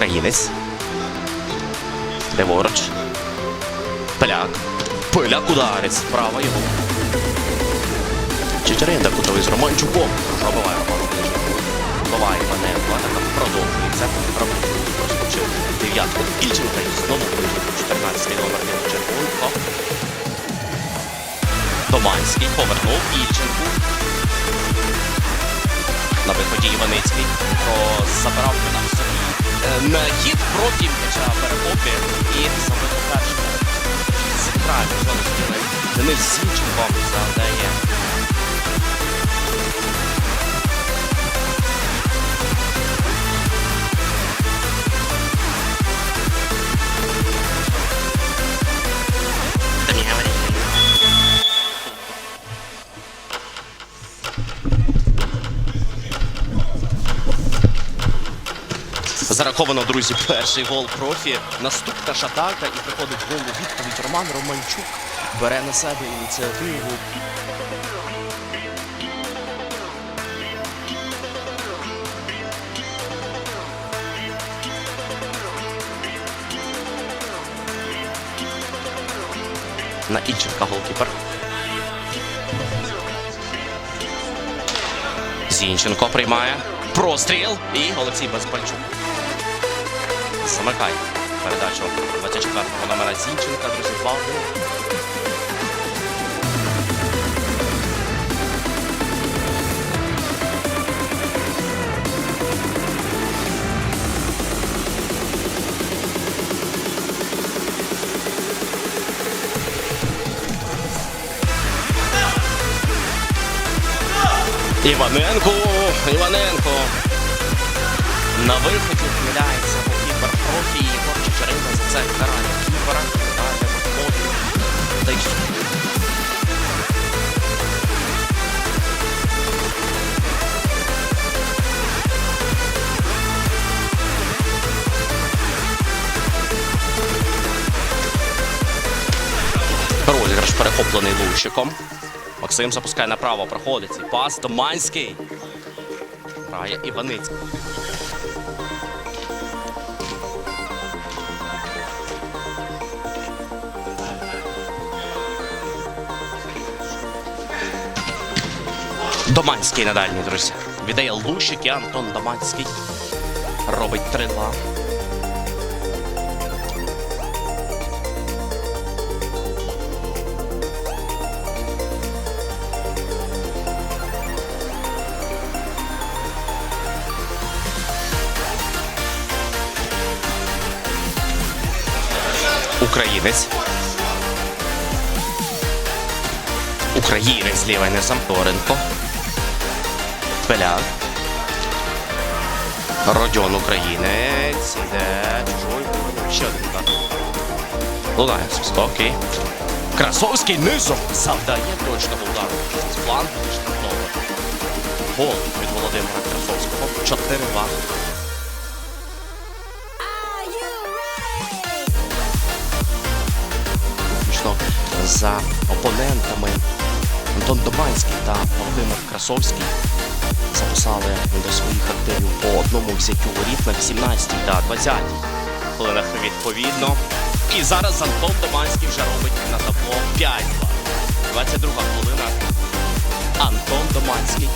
Українець. Леворуч. Поляк. Поляк ударець. Право його. Чечеринда кутовий з Романчуком. Пробиває Роман Буває Іваненко. Атака продовжується. Романчук розпочив дев'ятку. Ільченка знову Ближников. 14 номер Діма Червонко. Доманський повернув Ільченку. На виході Іваницький про забирав на на хід проти м'яча перехоплює і забив першого. Центральну зону стіни Денис Зінченко завдає. Та не. Зараховано, друзі, перший гол профі. Наступна ж атака і приходить гол у відповідь. Роман Романчук бере на себе ініціативу. На Ільченка голкіпер. Зінченко приймає. Простріл. І Олексій Безпальчук. Замикає передачу 24-го номера Зінченка, друзі, два голи. Іваненко! Іваненко! На виході ухмиляється голкіпер профі Єгор Чечерина за це карання кіпера. Далі виходить. Та? Розіграш перехоплений Лущиком. Максим запускає направо, проходить пас. Доманський. Грає Іваницький. Доманський на дальній, друзі. Віддає Лущик і Антон Доманський. Робить 3-2. Українець. Українець лівий не Самторенко. Пеляк. Родьон українець. Іде чужой. Ще один удар. Лунає і Красовський низом завдає точного удару. З штрафного. Гол від Володимира Красовського. 4-2. Are you ready? виключно за опонентами Антон Доманський та Володимир Красовський записали до своїх активів по одному взяттю воріт на 18 та 20 хвилинах відповідно. І зараз Антон Доманський вже робить на табло 5-2. 22 хвилина. Антон Доманський.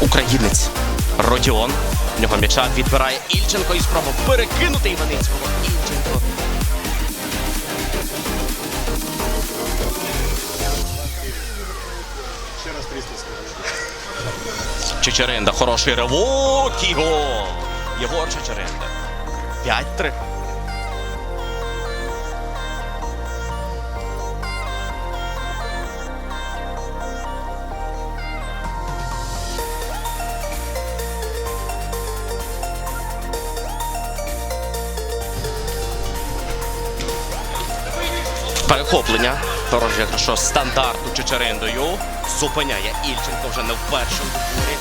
Українець Родіон. В нього м'яча відбирає Ільченко і спроба перекинути Іваницького. Ільченко. Ще раз 300 скажу. Чечеренда. Хороший ривок і гол. Єгор Чечеренда. 5-3. Перехоплення. Ворожий що стандарту Чечериндою. Зупиняє Ільченко вже не в першому турі.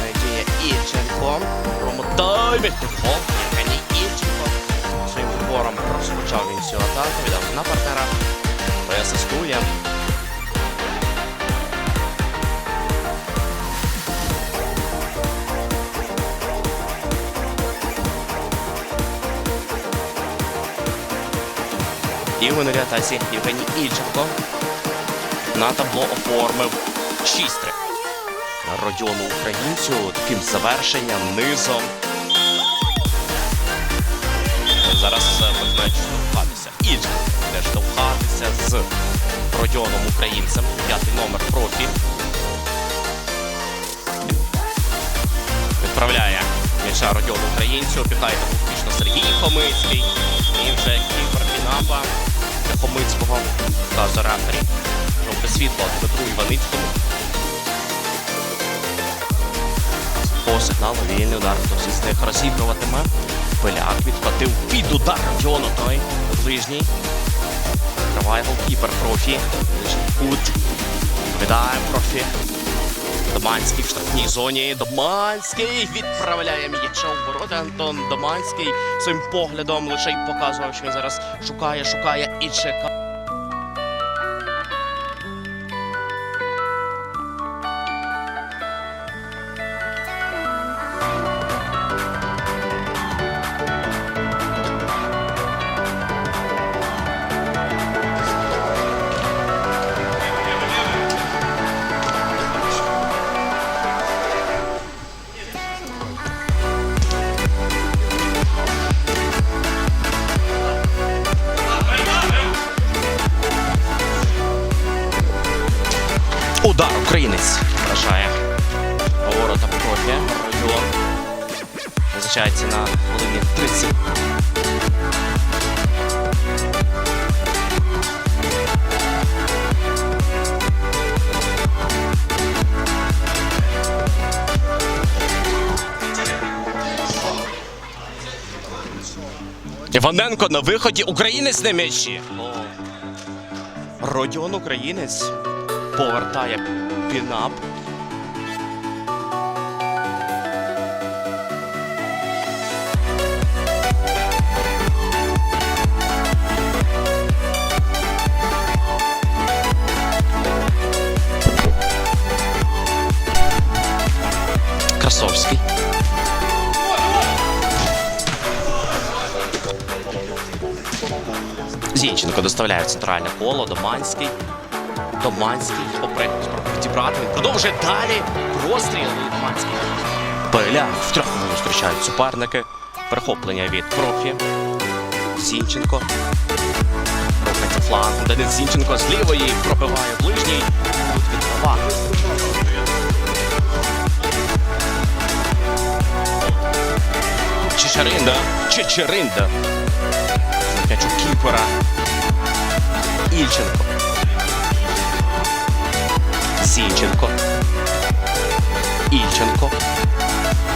Надія Ільченко. Промотаймі. Гол. Євгеній Ільченко. Своїм відбором розпочав він цю атаку. Віддав на партнера. Той І в Євгеній Ільченко на табло оформив 6-3. Родіону українцю таким завершенням, низом. Зараз е, починають штовхатися. Ільченко буде штовхатися з Родіоном українцем. П'ятий номер профі. Відправляє м'яча Родіону українцю. Опікає успішно Сергій Хомицький. І вже кіпер Пінапа Хомицького та Зарахарі. Жовте світло Дмитру Іваницькому. По сигналу вільний удар хтось із них розігруватиме. Пиляк відхватив під удар Родіону той ближній. Триває голкіпер профі. Ближній кут. Видає профі. Доманський в штрафній зоні. Доманський відправляє м'яча у ворота. Антон Доманський своїм поглядом лише й показував, що він зараз шукає, шукає і чекає. Визначається на хвилині 30. Іваненко на виході. Українець на м'ячі. Родіон українець повертає пінап. Зінченко центральне коло. Доманський. Доманський попри. Він продовжує далі. Простріл Доманський. Пеля втрьох вони зустрічають суперники. Перехоплення від профі. Зінченко. Рухається фланг. Денис Зінченко з лівої пробиває ближній. Тут від права. Чечеринда. Чечеринда. М'яч у кіпера. Ільченко. Зінченко. Ільченко.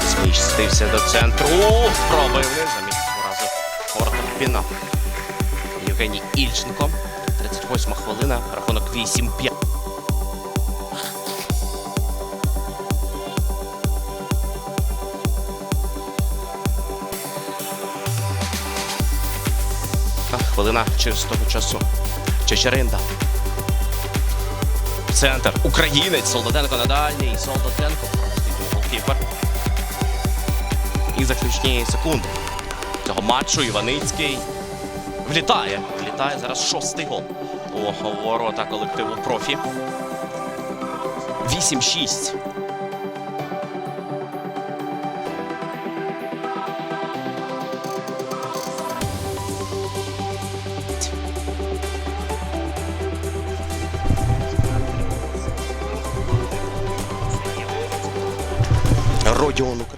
Змістився до центру. Пробив замість разу Ортом Піна. Євгеній Ільченко. 38 хвилина. Рахунок 8-5. Та, Хвилина чистого часу. Чечеринда. Центр. Українець. Солдатенко на дальній. Солдатенко. Голкіпер. І заключні секунди цього матчу Іваницький влітає. Влітає зараз шостий гол у ворота колективу профі. 8-6. Родіон України.